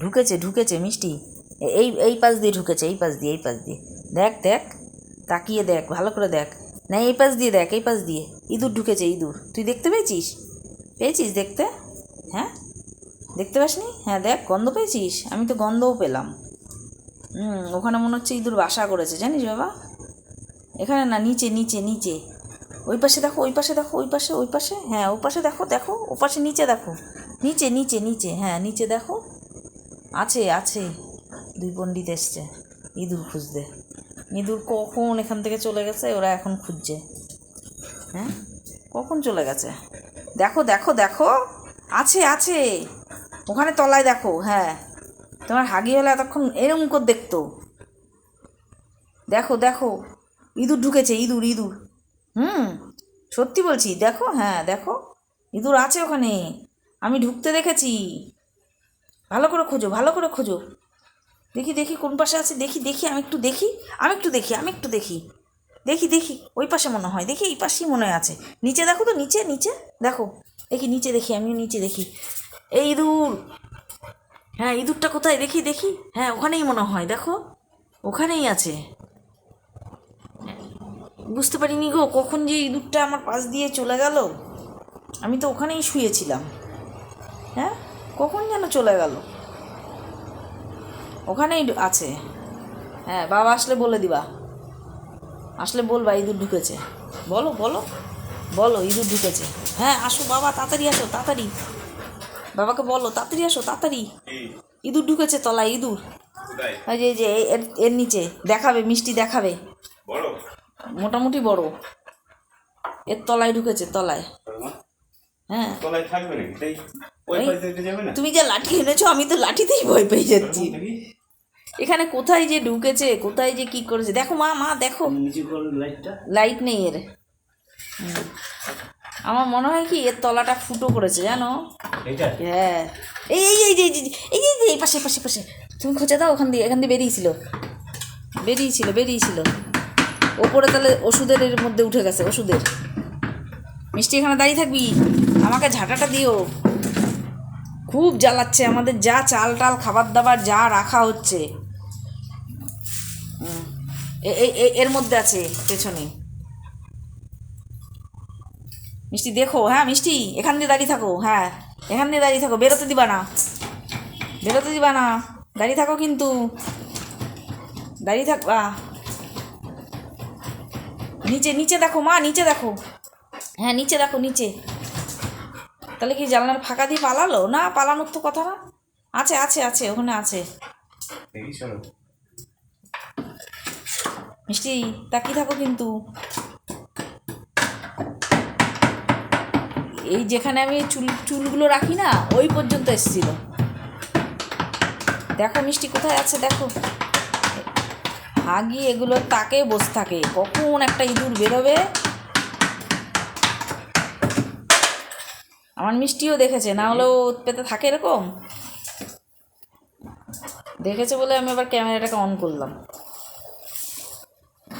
ঢুকেছে ঢুকেছে, মিষ্টি। এই এই পাশ দিয়ে ঢুকেছে, এই পাশ দিয়ে, এই পাশ দিয়ে। দেখ দেখ, তাকিয়ে দেখ, ভালো করে দেখ। না, এই পাশ দিয়ে দেখ, এই পাশ দিয়ে। ইঁদুর ঢুকেছে, ইঁদুর। তুই দেখতে পেয়েছিস? পেয়েছিস দেখতে? হ্যাঁ? দেখতে পাসনি? হ্যাঁ দেখ, গন্ধ পেয়েছিস? আমি তো গন্ধও পেলাম। হুম, ওখানে মনে হচ্ছে ইঁদুর বাসা করেছে, জানিস বাবা? এখানে না, নিচে নিচে নিচে। ওই পাশে দেখো, ওই পাশে দেখো, ওই পাশে ওই পাশে। হ্যাঁ ওই পাশে দেখো দেখো, ও পাশে নিচে দেখো। নিচে নিচে নিচে হ্যাঁ নিচে দেখো। আছে আছে। দুই পণ্ডিত এসছে। ইঁদুর খুঁজতে। ইঁদুর কখন এখান থেকে চলে গেছে, ওরা এখন খুঁজছে। হ্যাঁ? কখন চলে গেছে? দেখো দেখো দেখো। আছে আছে। ওখানে তলায় দেখো হ্যাঁ। তোমার হাগি হলে এতক্ষণ এরম করে দেখতো। দেখো দেখো। ইঁদুর ঢুকেছে, ইঁদুর ইঁদুর। হুম? সত্যি বলছি, দেখো হ্যাঁ দেখো। ইঁদুর আছে ওখানে। আমি ঢুকতে দেখেছি। ভালো করে খোঁজো, ভালো করে খোঁজো। দেখি দেখি কোন পাশে আছে, দেখি দেখি, আমি একটু দেখি, আমি একটু দেখি, আমি একটু দেখি। দেখি দেখি, ওই পাশে মনে হয়, দেখি এই পাশেই মনে আছে। নিচে দেখো তো, নিচে নিচে, দেখো। দেখি, নিচে দেখি, আমিও নিচে দেখি। এই ইঁদুর হ্যাঁ ইঁদুরটা কোথায়? দেখি দেখি। হ্যাঁ ওখানেই মনে হয়, দেখো। ওখানেই আছে। বুঝতে পারিনি গো, কখন যে ইঁদুরটা আমার পাশ দিয়ে চলে গেল। আমি তো ওখানেই শুয়েছিলাম। হ্যাঁ? কখন যেন চলে গেল? ওখানেই আছে। হ্যাঁ বাবা আসলে বলে দিবা। আসলে বলবা ইঁদুর ঢুকেছে। বলো বলো। বলো ইঁদুর ঢুকেছে। হ্যাঁ আসো বাবা তাড়াতাড়ি আসো তাড়াতাড়ি। বাবাকে বলো তাড়াতাড়ি আসো তাড়াতাড়ি। ইঁদুর ঢুকেছে তলায় ইঁদুর। ওই যে এই যে এর এর নিচে। দেখাবে মিষ্টি দেখাবে। মোটামুটি বড়। এর তলায় ঢুকেছে তলায়। হ্যাঁ। তলায় থাকবে নাকি? তাই ওই ওই- যাবে না? তুমি যে লাঠি এনেছো আমি তো লাঠিতেই ভয় পেয়ে যাচ্ছি। এখানে কোথায় যে ঢুকেছে কোথায় যে কি করেছে? দেখো মা মা দেখো। লাইট নেই এর। আমার মনে হয় কি এর তলাটা ফুটো করেছে জানো? হ্যাঁ। এই এই এই এই এই এই এই পাশে পাশে পাশে। তুমি খোঁজে দাও ওখান দিয়ে এখান দিয়ে বেরিয়েছিল। বেরিয়েছিল বেরিয়েছিল। ওপরে তাহলে ওষুধের এর মধ্যে উঠে গেছে ওষুধের। মিষ্টি, এখানে দাঁড়িয়ে থাকবি? আমাকে ঝাঁটাটা দিও। খুব জ্বালাচ্ছে আমাদের, যা চাল টাল, খাবার দাবার যা রাখা হচ্ছে। এর মধ্যে আছে, পেছনে। মিষ্টি, দেখো হ্যাঁ মিষ্টি, এখান দিয়ে দাঁড়িয়ে থাকো হ্যাঁ এখান দিয়ে দাঁড়িয়ে থাকো, বেরোতে দিবা না। বেরোতে দিবা না, দাঁড়িয়ে থাকো কিন্তু। দাঁড়িয়ে থাকবা। নিচে নিচে দেখো, মা, নিচে দেখো। হ্যাঁ নিচে দেখো নিচে। তাহলে কি জানলার ফাঁকা দিয়ে পালালো? না পালানোর তো কথা না। আছে আছে আছে ওখানে আছে। মিষ্টি তাকিয়ে থাকো কিন্তু। এই যেখানে আমি চুল চুলগুলো রাখি না ওই পর্যন্ত এসেছিল। দেখো মিষ্টি কোথায় আছে দেখো। হাগি এগুলো তাকে বসে থাকে। কখন একটা ইঁদুর বেরোবে? আমার মিষ্টিও দেখেছে, না হলেও পেতে থাকে এরকম? দেখেছে বলে আমি আবার ক্যামেরাটাকে অন করলাম।